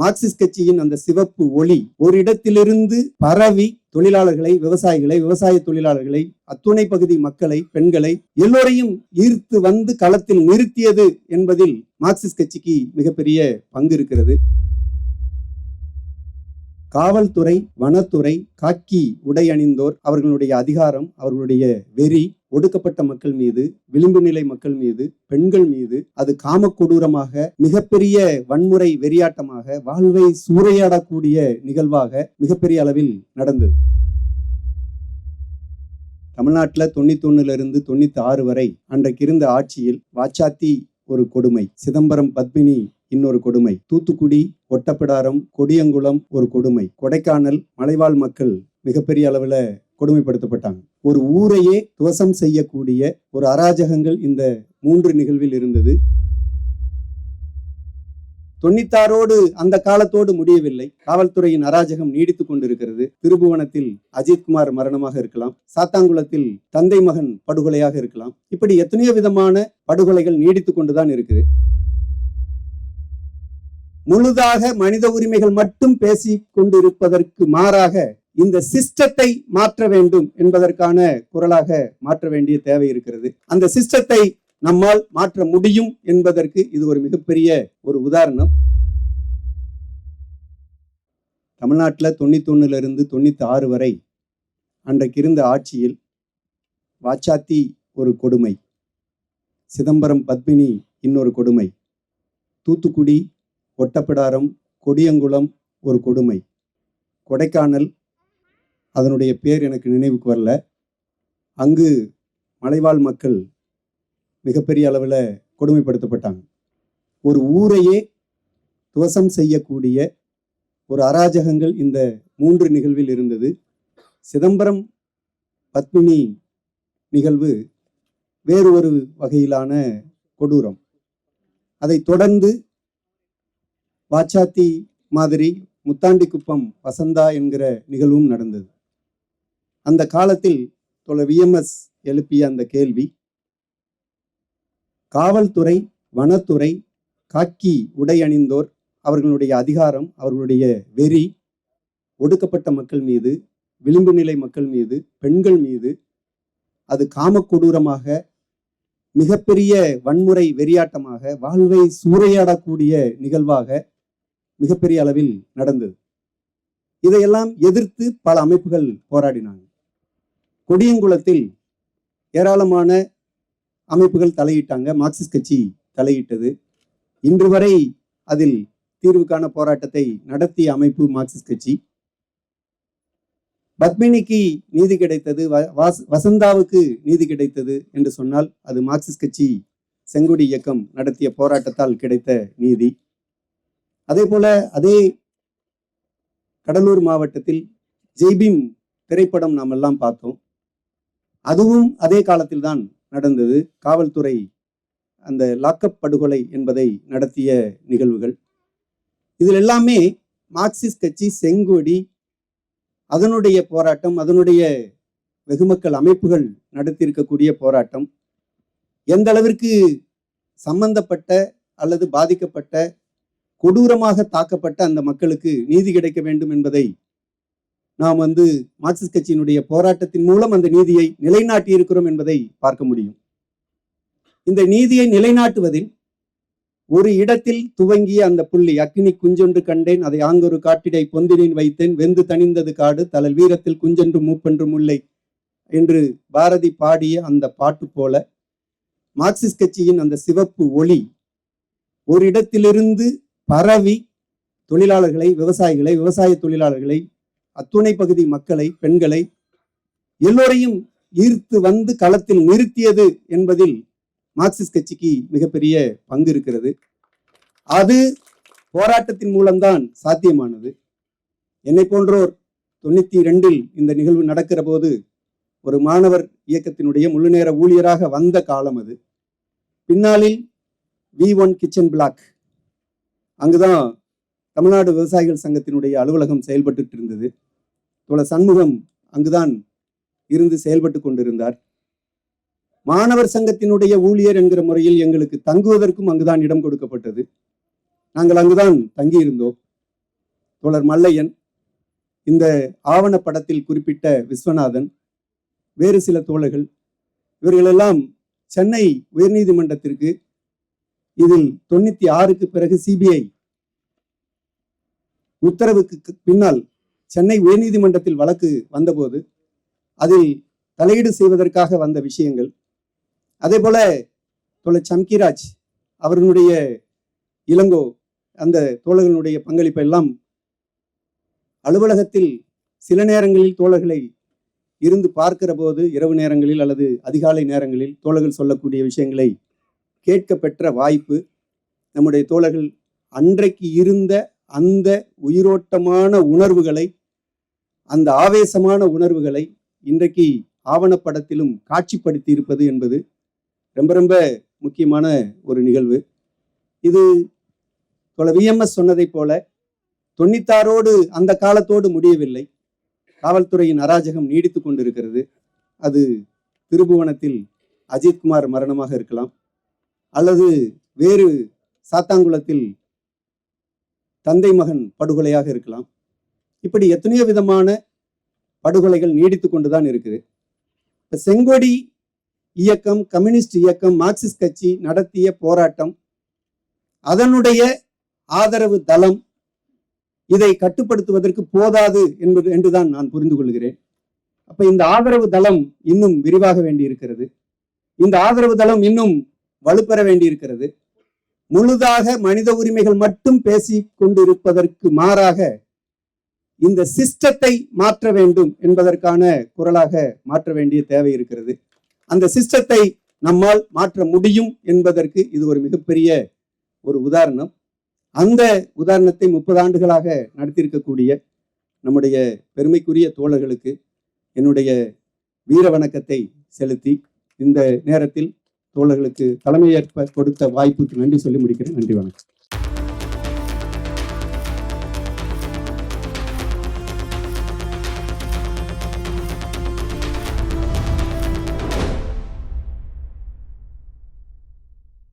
Marxist கட்சியின் அந்த சிவப்பு ஒளி ஒரு இடத்திலிருந்து பரவி தொழிலாளர்களை விவசாயிகளை விவசாய தொழிலாளர்களை அத்துணை பகுதி மக்களை பெண்களை எல்லோரையும் ஈர்த்து வந்து களத்தில் நிறுத்தியது என்பதில் மார்க்சிஸ்ட் கட்சிக்கு மிகப்பெரிய பங்கு இருக்கிறது. காவல்துறை வனத்துறை காக்கி உடை அணிந்தோர் அவர்களுடைய அதிகாரம் அவர்களுடைய வெறி ஒடுக்கப்பட்ட மக்கள் மீது விளிம்பு நிலை மக்கள் மீது பெண்கள் மீது அது காம கொடூரமாக மிகப்பெரிய வன்முறை வெறியாட்டமாக வாழ்வை சூறையாடக்கூடிய நிகழ்வாக மிகப்பெரிய அளவில் நடந்தது. தமிழ்நாட்டில் தொண்ணூத்தொன்னுல இருந்து தொண்ணூத்தி ஆறு வரை அன்றைக்கு இருந்த ஆட்சியில் வாச்சாத்தி ஒரு கொடுமை. சிதம்பரம் பத்மினி இன்னொரு கொடுமை. தூத்துக்குடி ஒட்டப்பிடாரம் கொடியங்குளம் ஒரு கொடுமை. கொடைக்கானல் மலைவாழ் மக்கள் மிகப்பெரிய அளவுல கொடுமைப்படுத்தப்பட்டாங்க. ஒரு ஊரையே துவசம் செய்யக்கூடிய ஒரு அராஜகங்கள் இந்த மூன்று நிகழ்வில் இருந்தது. தொண்ணூத்தாறோடு அந்த காலத்தோடு முடியவில்லை. காவல்துறையின் அராஜகம் நீடித்துக் கொண்டிருக்கிறது. திருபுவனத்தில் அஜித்குமார் மரணமாக இருக்கலாம். சாத்தாங்குளத்தில் தந்தை மகன் படுகொலையாக இருக்கலாம். இப்படி எத்தனையோ விதமான படுகொலைகள் நீடித்துக் கொண்டுதான் இருக்குது. முழுதாக மனித உரிமைகள் மட்டும் பேசி கொண்டிருப்பதற்கு மாறாக இந்த சிஸ்டத்தை மாற்ற வேண்டும் என்பதற்கான குரலாக மாற்ற வேண்டிய தேவை இருக்கிறது. அந்த சிஸ்டத்தை நம்மால் மாற்ற முடியும் என்பதற்கு இது ஒரு மிகப்பெரிய ஒரு உதாரணம். தமிழ்நாட்டில் தொண்ணூத்தொன்னுல இருந்து தொண்ணூத்தி ஆறு வரை அன்றைக்கு இருந்த ஆட்சியில் வாச்சாத்தி ஒரு கொடுமை சிதம்பரம் பத்மினி இன்னொரு கொடுமை தூத்துக்குடி ஒட்டப்பிடாரம் கொடியங்குளம் ஒரு கொடுமை. கொடைக்கானல் அதனுடைய பேர் எனக்கு நினைவுக்கு வரல. அங்கு மலைவாழ் மக்கள் மிகப்பெரிய அளவில் கொடுமைப்படுத்தப்பட்டாங்க. ஒரு ஊரையே துவசம் செய்யக்கூடிய ஒரு அராஜகங்கள் இந்த மூன்று நிகழ்வில் இருந்தது. சிதம்பரம் பத்மினி நிகழ்வு வேறு ஒரு வகையிலான கொடூரம். அதை தொடர்ந்து வாச்சாத்தி மாதிரி முத்தாண்டிக்குப்பம் வசந்தா என்கிற நிகழ்வும் நடந்தது. அந்த காலத்தில் தொலை விஎம்எஸ் எழுப்பிய அந்த கேள்வி காவல்துறை வனத்துறை காக்கி உடை அணிந்தோர் அவர்களுடைய அதிகாரம் அவர்களுடைய வெறி ஒடுக்கப்பட்ட மக்கள் மீது விளிம்பு நிலை மக்கள் மீது பெண்கள் மீது அது காமக்கொடூரமாக மிகப்பெரிய வன்முறை வெறியாட்டமாக வாழ்வை சூறையாடக்கூடிய நிகழ்வாக மிகப்பெரிய அளவில் நடந்தது. இதையெல்லாம் எதிர்த்து பல அமைப்புகள் போராடினாங்க. கொடியங்குளத்தில் ஏராளமான அமைப்புகள் தலையிட்டாங்க. மார்க்சிஸ்ட் கட்சி தலையிட்டது. இன்று வரை அதில் தீர்வுக்கான போராட்டத்தை நடத்திய அமைப்பு மார்க்சிஸ்ட் கட்சி. பத்மினிக்கு நீதி கிடைத்தது. வ- வசந்தாவுக்கு நீதி கிடைத்தது என்று சொன்னால் அது மார்க்சிஸ்ட் கட்சி செங்குடி இயக்கம் நடத்திய போராட்டத்தால் கிடைத்த நீதி. அதே போல அதே கடலூர் மாவட்டத்தில் ஜெய்பீம் திரைப்படம் நாம் எல்லாம் பார்த்தோம். அதுவும் அதே காலத்தில் தான் நடந்தது. காவல்துறை அந்த லாக்கப் படுகொலை என்பதை நடத்திய நிகழ்வுகள். இதில் எல்லாமே மார்க்சிஸ்ட் கட்சி செங்கொடி அதனுடைய போராட்டம் அதனுடைய வெகுமக்கள் அமைப்புகள் நடத்தியிருக்கக்கூடிய போராட்டம். எந்த அளவிற்கு சம்பந்தப்பட்ட அல்லது பாதிக்கப்பட்ட கொடூரமாக தாக்கப்பட்ட அந்த மக்களுக்கு நீதி கிடைக்க வேண்டும் என்பதை நாம் வந்து மார்க்சிஸ்ட் கட்சியினுடைய போராட்டத்தின் மூலம் அந்த நீதியை நிலைநாட்டி இருக்கிறோம் என்பதை பார்க்க முடியும். இந்த நீதியை நிலைநாட்டுவதில் ஒரு இடத்தில் துவங்கிய அந்த புள்ளி அக்னி குஞ்சொன்று கண்டேன் அதை ஆங்கொரு காட்டிடை பொந்தினின் வைத்தேன் வெந்து தணிந்தது காடு தலல் வீரத்தில் குஞ்சென்று மூப்பென்று முல்லை என்று பாரதி பாடிய அந்த பாட்டு போல மார்க்சிஸ்ட் கட்சியின் அந்த சிவப்பு ஒளி ஒரு இடத்திலிருந்து பரவி தொழிலாளர்களை விவசாயிகளை விவசாய தொழிலாளர்களை அத்துணை பகுதி மக்களை பெண்களை எல்லோரையும் ஈர்த்து வந்து களத்தில் நிறுத்தியது என்பதில் மார்க்சிஸ்ட் கட்சிக்கு மிகப்பெரிய பங்கு இருக்கிறது. அது போராட்டத்தின் மூலம்தான் சாத்தியமானது. என்னை போன்றோர் தொண்ணூத்தி ரெண்டில் இந்த நிகழ்வு நடக்கிற போது ஒரு மாணவர் இயக்கத்தினுடைய முழு நேர ஊழியராக வந்த காலம் அது. பின்னாளில் வி ஒன் கிச்சன் பிளாக் அங்குதான் தமிழ்நாடு விவசாயிகள் சங்கத்தினுடைய அலுவலகம் செயல்பட்டு இருந்தது தோழ சண்முகம் அங்குதான் இருந்து செயல்பட்டு கொண்டிருந்தார். மாணவர் சங்கத்தினுடைய ஊழியர் என்கிற முறையில் எங்களுக்கு தங்குவதற்கும் அங்குதான் இடம் கொடுக்கப்பட்டது. நாங்கள் அங்குதான் தங்கியிருந்தோம். தோழர் மல்லையன் இந்த ஆவணப்படத்தில் குறிப்பிட்ட விஸ்வநாதன் வேறு சில தோழர்கள் இவர்களெல்லாம் சென்னை உயர்நீதிமன்றத்திற்கு இதில் தொண்ணூத்தி ஆறுக்கு பிறகு சிபிஐ உத்தரவுக்கு பின்னால் சென்னை உயர்நீதிமன்றத்தில் வழக்கு வந்தபோது அதில் தலையீடு செய்வதற்காக வந்த விஷயங்கள். அதே போல தோழர் சம்கிராஜ் அவர்களுடைய இளங்கோ அந்த தோழர்களுடைய பங்களிப்பை எல்லாம் அலுவலகத்தில் சில நேரங்களில் தோழர்களை இருந்து பார்க்கிற போது இரவு நேரங்களில் அல்லது அதிகாலை நேரங்களில் தோழர்கள் சொல்லக்கூடிய விஷயங்களை கேட்க பெற்ற வாய்ப்பு நம்முடைய தோழர்கள் அன்றைக்கு இருந்த அந்த உயிரோட்டமான உணர்வுகளை அந்த ஆவேசமான உணர்வுகளை இன்றைக்கு ஆவணப்படத்திலும் காட்சிப்படுத்தி இருப்பது என்பது ரொம்ப ரொம்ப முக்கியமான ஒரு நிகழ்வு. இது போல விஎம்எஸ் சொன்னதைப் போல தொண்ணூத்தாறோடு அந்த காலத்தோடு முடியவில்லை. காவல்துறையின் அராஜகம் நீடித்து கொண்டிருக்கிறது. அது திருபுவனத்தில் அஜித்குமார் மரணமாக இருக்கலாம். அல்லது வேறு சாத்தாங்குளத்தில் தந்தை மகன் படுகொலையாக இருக்கலாம். இப்படி எத்தனையோ விதமான படுகொலைகள் நீடித்து கொண்டுதான் இருக்குது. இப்போ செங்கொடி இயக்கம் கம்யூனிஸ்ட் இயக்கம் மார்க்சிஸ்ட் கட்சி நடத்திய போராட்டம் அதனுடைய ஆதரவு தளம் இதை கட்டுப்படுத்துவதற்கு போதாது என்பது என்றுதான் நான் புரிந்து கொள்கிறேன். அப்ப இந்த ஆதரவு தளம் இன்னும் விரிவாக வேண்டியிருக்கிறது. இந்த ஆதரவு தளம் இன்னும் வலுப்பெற வேண்டியிருக்கிறது. முழுதாக மனித உரிமைகள் மட்டும் பேசி கொண்டிருப்பதற்கு மாறாக இந்த சிஸ்டத்தை மாற்ற வேண்டும் என்பதற்கான குரலாக மாற்ற வேண்டிய தேவை இருக்கிறது. அந்த சிஸ்டத்தை நம்மால் மாற்ற முடியும் என்பதற்கு இது ஒரு மிகப்பெரிய ஒரு உதாரணம். அந்த உதாரணத்தை முப்பது ஆண்டுகளாக நடத்தியிருக்கக்கூடிய நம்முடைய பெருமைக்குரிய தோழர்களுக்கு என்னுடைய வீர வணக்கத்தை செலுத்தி இந்த நேரத்தில் தோழர்களுக்கு தலைமையேற்ப கொடுத்த வாய்ப்புக்கு நன்றி சொல்லி முடிக்கிறேன். நன்றி வணக்கம்.